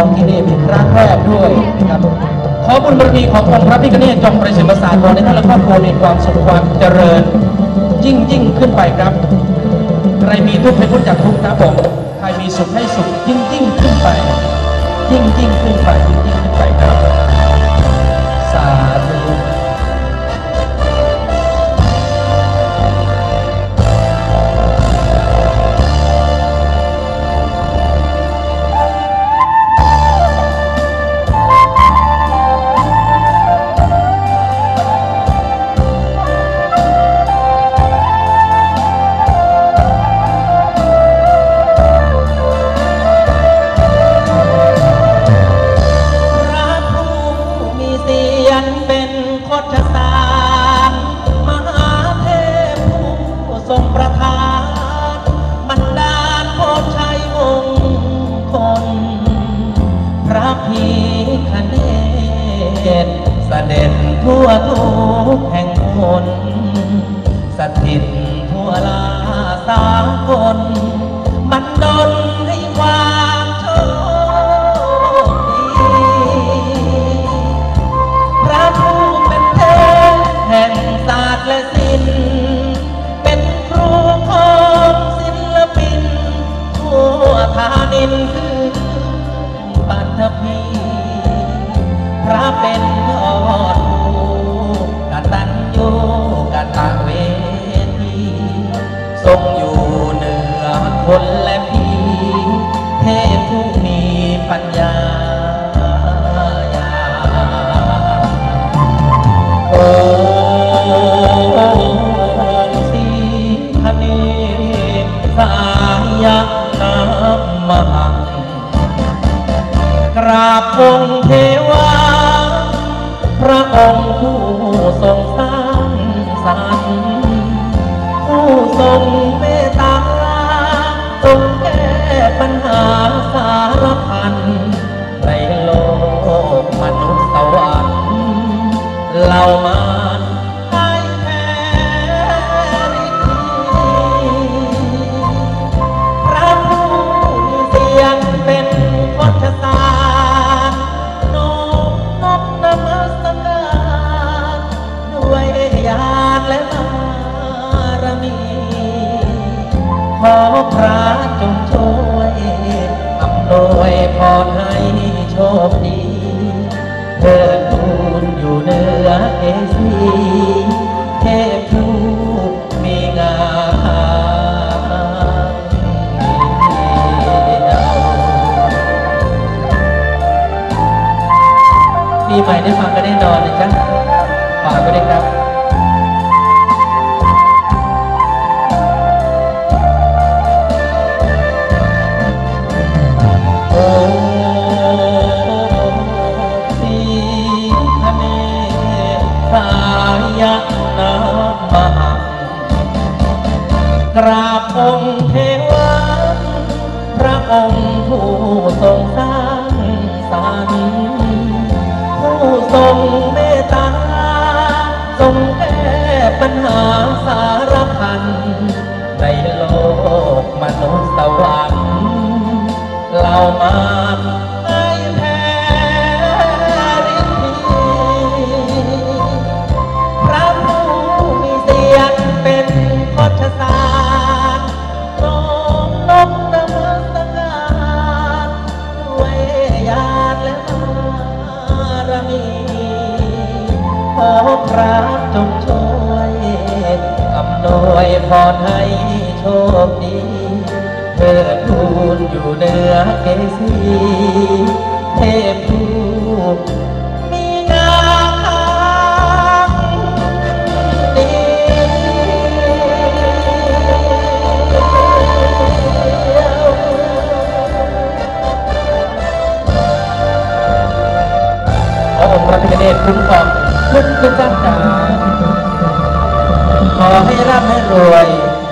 ของกี้เนี่เป็นครั้งแรกด้วยนะครับขอบุญบารมีขององค์พระพิฆเนศจงประสิทธิ์ประสานขอในท่านและครอบครัวมีความสุขความเจริญ ยิ่งยิ่งขึ้นไปครับใครมีทุกข์ให้พ้นจากทุกข์ครับผมใครมีสุขให้สุขยิ่งยิ่งขึ้นไป ยิ่งยิ่งขึ้นไปยิ่งยิ่งขึ้นไปครับ เนศเสด็จทั่วทุกแห่งคนสถิตทั่วลาสากลมันดลให้ความโชคดีพระผู้เป็นเทพแห่งศาสตร์และศิลป์เป็นครูของศิลปินทั่วทานินคือปัทภี เป็นยอดผู้กตัญญูกตเวทีทรงอยู่เหนือคนและพีเทพผู้มีปัญญาโอ้สีคเนายะนามังกราบองค์เทพ องค์ผู้ทรงสร้างสรรค์ผู้ทรงเมตตาทรงแก้ปัญหาสารพันในโลกมนุษย์สวรรค์เหล่ามา พระจงช่วยอำนวยพรให้โชคดีเถิดทูลอยู่เหนือเอสีเทพผู้มีงาขาวปีใหม่ได้ฟังกันแน่นอนนะจ๊ะฝากไว้ด้วยครับ นามังกราบองค์เทวาพระองค์ผู้ทรงสร้างสรรค์ผู้ทรงเมตตา ทรงแก้ปัญหา พระจงช่วยอำนวยพรให้โชคดีเถิดทูลอยู่เหนือเกสีเทพผู้มีงาขางดีขอองค์พระพิฆเนศคุ้มครอง ทุกทุกท่านาขอให้ร่ำให้รวย